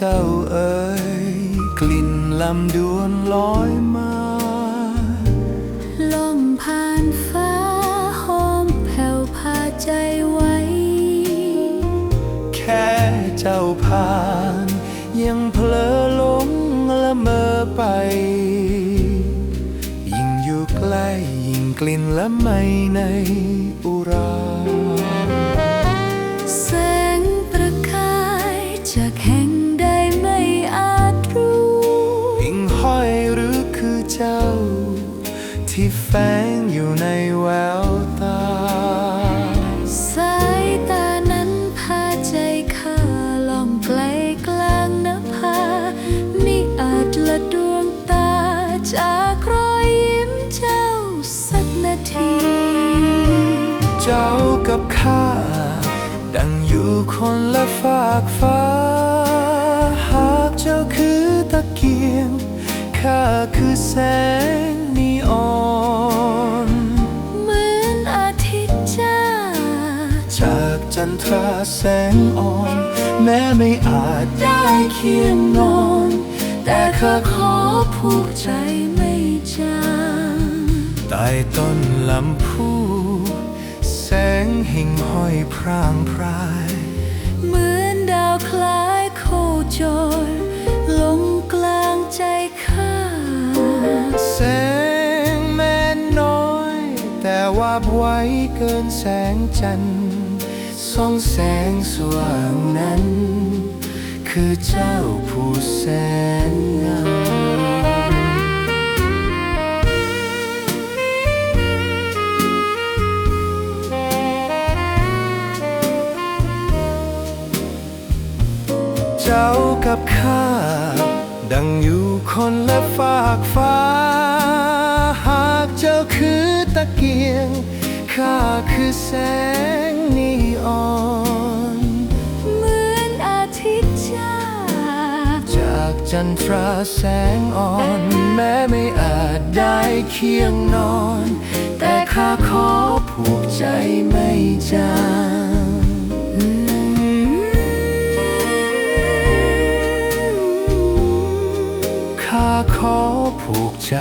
เจ้าเอ๋ยกลิ่นลำดวนลอยมาลมผ่านฟ้าหอมแผ่วพาใจไว้ แค่เจ้าผ่าน ยังเพลอหลงละเมอไป ยิ่งอยู่ใกล้ยิ่งกลิ่นละไม่ในอุ อาจรู้หิ่งห้อยหรือคือเจ้า ที่แฝงอยู่ในแววตา สายตานั้นพาใจข้าล่องไกลกลางนภามิอาจละดวงตาจากรอยยิ้มเจ้าสักนาที เจ้ากับข้า ดังอยู่คนละฝากฟ้าหากเจ้าคือตะเกียง ข้าคือแสงนีออนเหมือนอาทิตย์จ้า จากจันทราแสงอ่อน แม้ไม่อาจได้เคียงนอน แต่ข้าขอผูกใจไม่จางใต้ต้นลำพูแสงหิ่งห้อยพร่างพราย เหมือนดาวคล้ายโคจร วาบไว้เกินแสงจันทร์ส่องแสงสว่างนั้น คือเจ้าผู้แสนงามเจ้ากับข้า ดังอยู่คนละฝากฟ้า หากเจ้าคือ เกียง ข้าคือแสงนีออนเหมือนอาทิตย์จ้าจากจันทราแสงอ่อน แม้ไม่อาจได้เคียงนอน แต่ข้าขอผูกใจไม่จางข้าขอผูกใจ